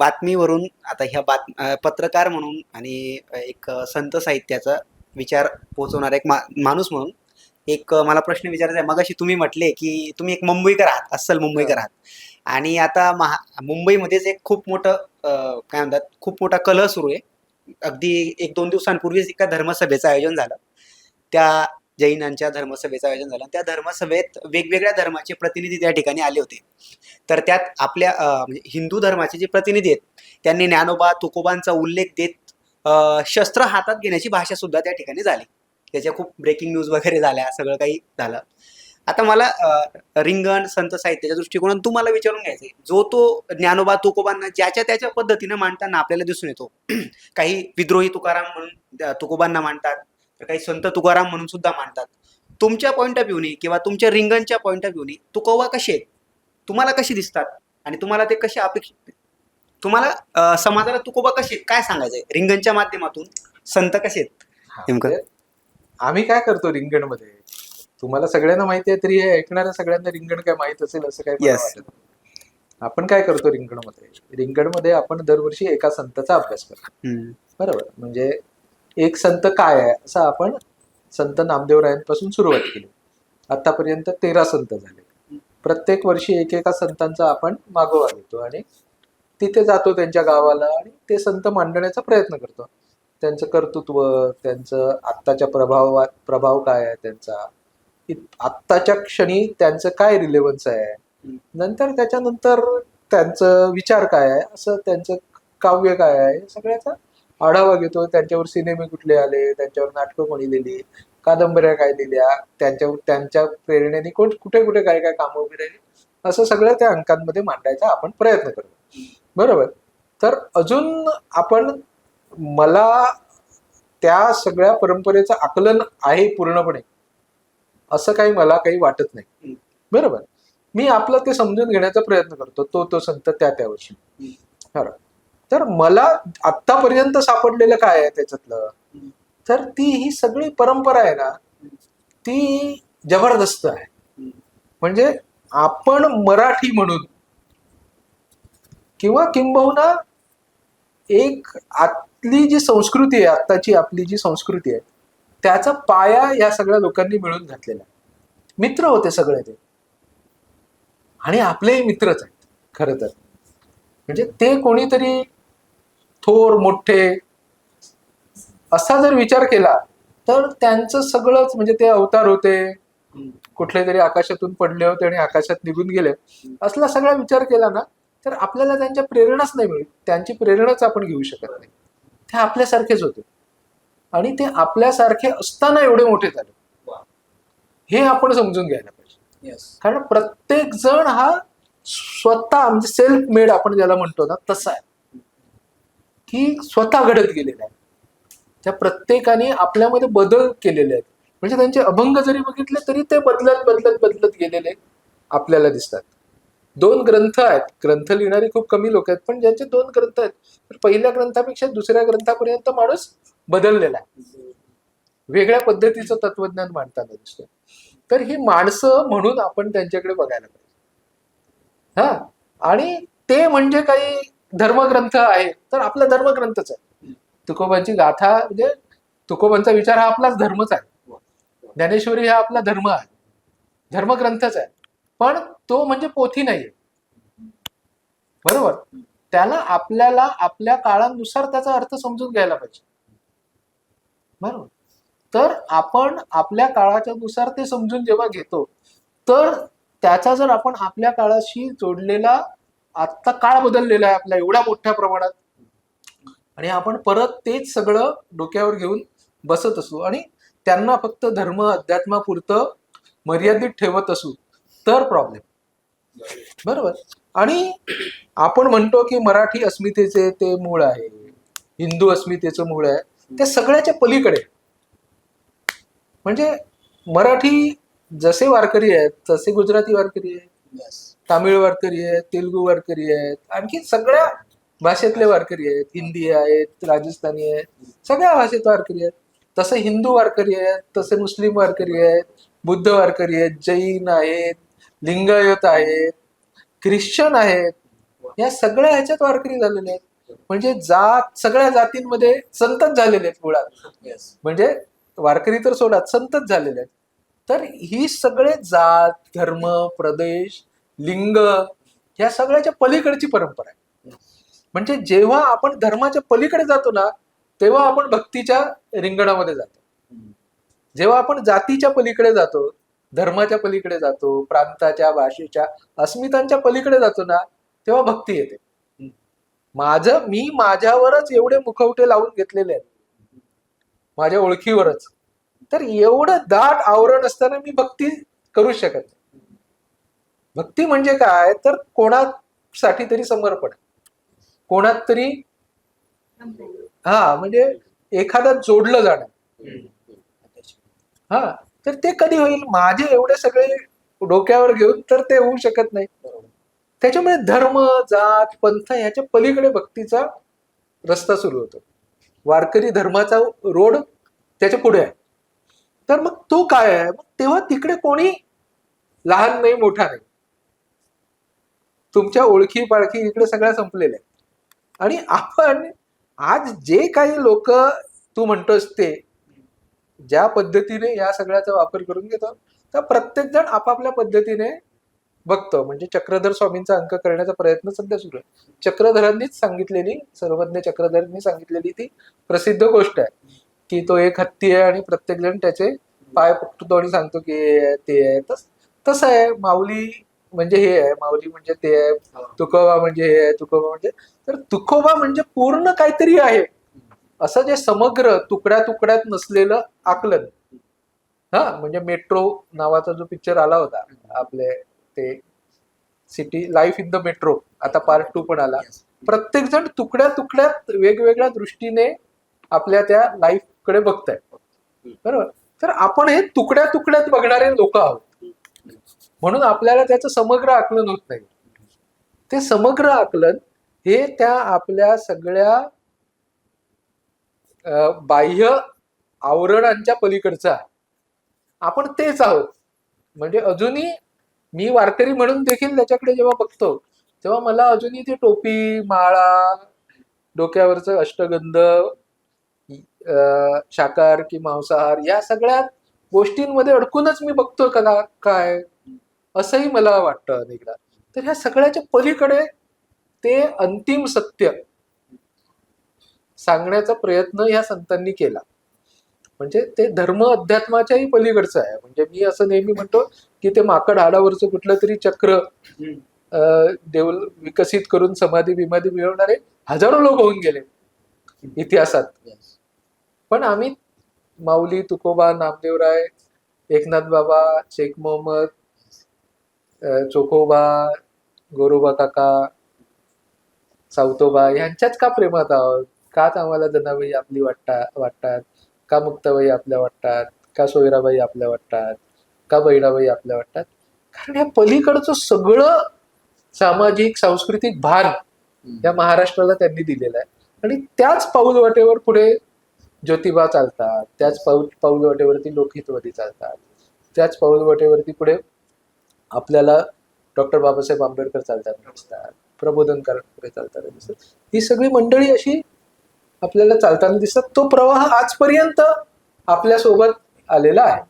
बातमीवरून आता ह्या बात पत्रकार म्हणून आणि एक संत साहित्याचा विचार पोहोचवणारा एक मा माणूस म्हणून एक मला प्रश्न विचारायचा आहे. मगाशी तुम्ही म्हटले की तुम्ही एक मुंबईकर आहात अस्सल मुंबईकर आहात. आणि आता महा मुंबईमध्येच एक खूप मोठं काय म्हणतात खूप मोठा कलह सुरू आहे. अगदी एक दोन दिवसांपूर्वीच एका धर्मसभेचं आयोजन झालं. त्या जैनांच्या धर्मसभेचं आयोजन झालं. त्या धर्मसभेत वेगवेगळ्या धर्माचे प्रतिनिधी त्या ठिकाणी आले होते. तर त्यात आपल्या म्हणजे हिंदू धर्माचे जे प्रतिनिधी आहेत त्यांनी ज्ञानोबा तुकोबांचा उल्लेख देत शस्त्र हातात घेण्याची भाषा सुद्धा त्या ठिकाणी झाली. त्याच्या खूप ब्रेकिंग न्यूज वगैरे झाल्या सगळं काही झालं. आता मला रिंगण संत साहित्याच्या दृष्टिकोनातून तुम्हाला विचारून घ्यायचंय. जो तो ज्ञानोबा तुकोबांना ज्याच्या त्याच्या पद्धतीनं मांडताना आपल्याला दिसून येतो. काही विद्रोही तुकाराम म्हणून तुकोबांना मांडतात. तर काही संत तुकाराम म्हणून सुद्धा मांडतात तुमच्या पॉईंट ऑफ व्ह्यूनी किंवा तुमच्या रिंगणच्या पॉईंट ऑफ व्ह्यूनी तुकोबा कसे आहेत? तुम्हाला कशी दिसतात? आणि तुम्हाला ते कसे अपेक्षित तुम्हाला समाजाला तुकोबा कसे आहेत? काय सांगायचंय? रिंगणच्या माध्यमातून संत कसे आहेत? नेमकं? आम्ही काय करतो रिंगणमध्ये तुम्हाला सगळ्यांना माहिती आहे तरी हे ऐकणाऱ्या सगळ्यांना रिंगण काय माहीत असेल असं काय Yes. आपण काय करतो रिंगणमध्ये रिंगणमध्ये आपण दरवर्षी एका संताचा अभ्यास करतो. हम्म. बरोबर? म्हणजे एक संत काय आहे? असं आपण संत नामदेवरायांपासून सुरुवात केली. आतापर्यंत तेरा संत झाले. प्रत्येक वर्षी एक एका संतांचा आपण मागोवा घेतो आणि तिथे जातो त्यांच्या गावाला आणि ते संत मांडण्याचा प्रयत्न करतो. त्यांचं कर्तृत्व त्यांचं आत्ताच्या प्रभाव प्रभाव काय आहे त्यांचा? आत्ताच्या क्षणी त्यांचं काय रिलेव्हन्स आहे? नंतर त्याच्यानंतर त्यांचं विचार काय आहे? असं त्यांचं काव्य काय आहे? सगळ्याचा आढावा घेतो. त्यांच्यावर सिनेमे कुठले आले? त्यांच्यावर नाटकं कोणी लिहिली? कादंबऱ्या काय लिहिल्या? त्यांच्यावर त्यांच्या प्रेरणेने कोण कुठे कुठे काय काय कामं उभी राहिली? असं सगळं त्या अंकांमध्ये मांडायचा आपण प्रयत्न करतो. बरोबर? तर अजून आपण मला त्या सगळ्या परंपरेचं आकलन आहे पूर्णपणे. असं काही मला काही वाटत नाही. बरोबर? मी आपलं ते समजून घेण्याचा प्रयत्न करतो. तो तो संत त्या त्या वर्षी. खरं. तर मला आतापर्यंत सापडलेलं काय आहे त्याच्यातलं? तर ती ही सगळी परंपरा आहे ना ती जबरदस्त आहे. म्हणजे आपण मराठी म्हणून किंवा किंबहुना एक आतली जी संस्कृती आहे आत्ताची आपली जी संस्कृती आहे त्याचा पाया या सगळ्या लोकांनी मिळून घातलेला आहे. मित्र होते सगळे ते. आणि आपलेही मित्रच आहेत खरं तर. म्हणजे ते कोणीतरी थोर मोठे असा जर विचार केला तर त्यांचं सगळंच म्हणजे ते अवतार होते. कुठले तरी आकाशातून पडले होते आणि आकाशात निघून गेले. असला सगळा विचार केला ना तर आपल्याला त्यांच्या प्रेरणाच नाही मिळत. त्यांची प्रेरणाच आपण घेऊ शकत नाही. ते आपल्यासारखेच होते. आणि ते आपल्यासारखे असताना एवढे मोठे झाले. हे आपण समजून घ्यायला पाहिजे. कारण प्रत्येक जण हा स्वतः म्हणजे सेल्फ मेड आपण ज्याला म्हणतो ना तसा आहे. की स्वतः घडत गेलेल्या आहे त्या प्रत्येकाने आपल्यामध्ये बदल केलेले आहेत. म्हणजे त्यांचे अभंग जरी बघितले तरी ते बदलत बदलत बदलत गेलेले आपल्याला दिसतात. दोन ग्रंथ आहेत. ग्रंथ लिहिणारे खूप कमी लोक आहेत पण ज्यांचे दोन ग्रंथ आहेत तर पहिल्या ग्रंथापेक्षा दुसऱ्या ग्रंथापर्यंत माणूस बदललेला आहे. वेगळ्या पद्धतीचं तत्वज्ञान मांडताना दिसतं तर ही माणसं म्हणून आपण त्यांच्याकडे बघायला पाहिजे. हा? आणि ते म्हणजे काही धर्मग्रंथ आहे. तर आपला धर्मग्रंथच आहे. तुकोबांची गाथा म्हणजे तुकोबांचा विचार हा आपलाच धर्मच आहे. ज्ञानेश्वरी हा आपला धर्म आहे. धर्मग्रंथच आहे. पण तो म्हणजे पोथी नाहीये. बरोबर? त्याला आपल्याला आपल्या काळानुसार त्याचा अर्थ समजून घ्यायला पाहिजे. बरोबर? तर आपण आपल्या काळाच्या नुसार ते समजून जेव्हा घेतो तर त्याचा जर आपण आपल्या काळाशी जोडलेला आत्ता काळ बदललेला आहे आपला एवढ्या मोठ्या प्रमाणात. आणि आपण परत तेच सगळं डोक्यावर घेऊन बसत असू आणि त्यांना फक्त धर्म अध्यात्मापुरतं मर्यादित ठेवत असू तर प्रॉब्लेम बरोबर? आणि आपण म्हणतो की मराठी अस्मितेचे ते मूळ आहे हिंदू अस्मितेचं मूळ आहे ते सगळ्याच्या पलीकडे. म्हणजे मराठी जसे वारकरी आहेत तसे गुजराती वारकरी आहेत. तामिळ वारकरी आहेत तेलुगू वारकरी आहेत आणखी सगळ्या भाषेतले वारकरी आहेत. हिंदी आहेत राजस्थानी आहेत. सगळ्या भाषेत वारकरी आहेत. तसे हिंदू वारकरी आहेत तसे मुस्लिम वारकरी आहेत बुद्ध वारकरी आहेत जैन आहेत लिंगायत आहेत ख्रिश्चन आहेत. या सगळ्या ह्याच्यात वारकरी झालेले आहेत. म्हणजे जात सगळ्या जातींमध्ये संतच झालेले आहेत मुळात. म्हणजे वारकरी तर सोडा संतच झालेले आहेत. तर ही सगळे जात धर्म प्रदेश लिंग या सगळ्याच्या पलीकडची परंपरा आहे. म्हणजे जेव्हा आपण धर्माच्या पलीकडे जातो ना तेव्हा आपण भक्तीच्या रिंगणामध्ये जातो. जेव्हा आपण जातीच्या पलीकडे जातो धर्माच्या पलीकडे जातो प्रांताच्या भाषेच्या अस्मितांच्या पलीकडे जातो ना तेव्हा भक्ती येते. माझं मी माझ्यावरच एवढे मुखवटे लावून घेतलेले आहेत. माझ्या ओळखीवरच. तर एवढं दाट आवरण असताना मी भक्ती करू शकत नाही. भक्ती म्हणजे काय? तर कोणासाठी तरी समर्पण. कोणात तरी हा म्हणजे एखादा जोडलं जाणं. हा तर ते कधी होईल? माझे एवढे सगळे डोक्यावर घेऊन तर ते होऊ शकत नाही. त्याच्यामुळे धर्म जात पंथ ह्याच्या पलीकडे भक्तीचा रस्ता सुरू होतो. वारकरी धर्माचा रोड त्याच्या पुढे आहे. तर मग तो काय आहे? मग तेव्हा तिकडे कोणी लहान नाही मोठा नाही. तुमच्या ओळखी पाळखी इकडे सगळ्या संपलेल्या आहेत. आणि आपण आज जे काही लोक तू म्हणतोस ते ज्या पद्धतीने या सगळ्याचा वापर करून घेतो तर प्रत्येक जण आपापल्या पद्धतीने बघतो. म्हणजे चक्रधर स्वामींचा अंक करण्याचा प्रयत्न सध्या सुरू आहे. चक्रधरांनीच सांगितलेली सर्वज्ञ चक्रधरांनी सांगितलेली ती प्रसिद्ध गोष्ट आहे. की तो एक हत्ती आहे आणि प्रत्येक जण त्याचे पाय पकडतो आणि सांगतो की आहे, ते आहे तस तसं आहे. माऊली म्हणजे हे आहे माऊली म्हणजे ते आहे तुकोबा म्हणजे हे आहे तुकोबा म्हणजे तर तुकोबा म्हणजे पूर्ण काहीतरी आहे. असं जे समग्र तुकड्या तुकड्यात नसलेलं आकलन. हा म्हणजे मेट्रो नावाचा जो पिक्चर आला होता आपले ते city life in the metro आता पार्ट टू पण आला. प्रत्येक जण तुकड्या तुकड्यात वेगवेगळ्या दृष्टीने आपल्या त्या लाईफकडे बघताय बरोबर? तर आपण हे तुकड्या तुकड्यात बघणारे लोक आहोत. म्हणून आपल्याला त्याचं समग्र आकलन होत नाही. ते समग्र आकलन हे त्या आपल्या सगळ्या बाह्य आवरणांच्या पलीकडचं आहे. आपण तेच आहोत. म्हणजे अजूनही मी वारकरी म्हणून देखील त्याच्याकडे जेव्हा बघतो तेव्हा मला अजूनही ती टोपी माळा डोक्यावरचं अष्टगंध शाकाहार की मांसाहार या सगळ्या गोष्टींमध्ये अडकूनच मी बघतो का काय? असंही मला वाटतं अनेकदा. तर ह्या सगळ्याच्या पलीकडे ते अंतिम सत्य सांगण्याचा प्रयत्न या संतांनी केला. म्हणजे ते धर्म अध्यात्माच्याही पलीकडचं आहे. म्हणजे मी असं नेहमी म्हणतो की ते माकड हाडावरचं कुठलं तरी चक्र अं, विकसित करून समाधी बिमाधी मिळवणारे हजारो लोक होऊन गेले इतिहासात. पण आम्ही माऊली तुकोबा नामदेवराय एकनाथ बाबा शेख मोहम्मद चोखोबा गोरोबा काका सावतोबा यांच्याच का प्रेमात आहोत? काच आम्हाला जनाबाई आपली वाटतात वाटतात? का मुक्ताबाई आपल्या वाटतात? का सोयराबाई आपल्या वाटतात? का बहिणाबाई आपल्या वाटतात? कारण या पलीकडचं सगळं सामाजिक सांस्कृतिक भान या महाराष्ट्राला त्यांनी दिलेलं आहे. आणि त्याच पाऊलवाटेवर पुढे ज्योतिबा चालतात. त्याच पाऊल पाऊलवाटेवरती लोकहितवादी चालतात. त्याच पाऊलवाटेवरती पुढे आपल्याला डॉक्टर बाबासाहेब आंबेडकर चालताना दिसतात प्रबोधनकार चालताना दिसतात ही सगळी मंडळी अशी आपल्याला चालताना दिसतात. तो प्रवाह आजपर्यंत आपल्यासोबत आलेला आहे.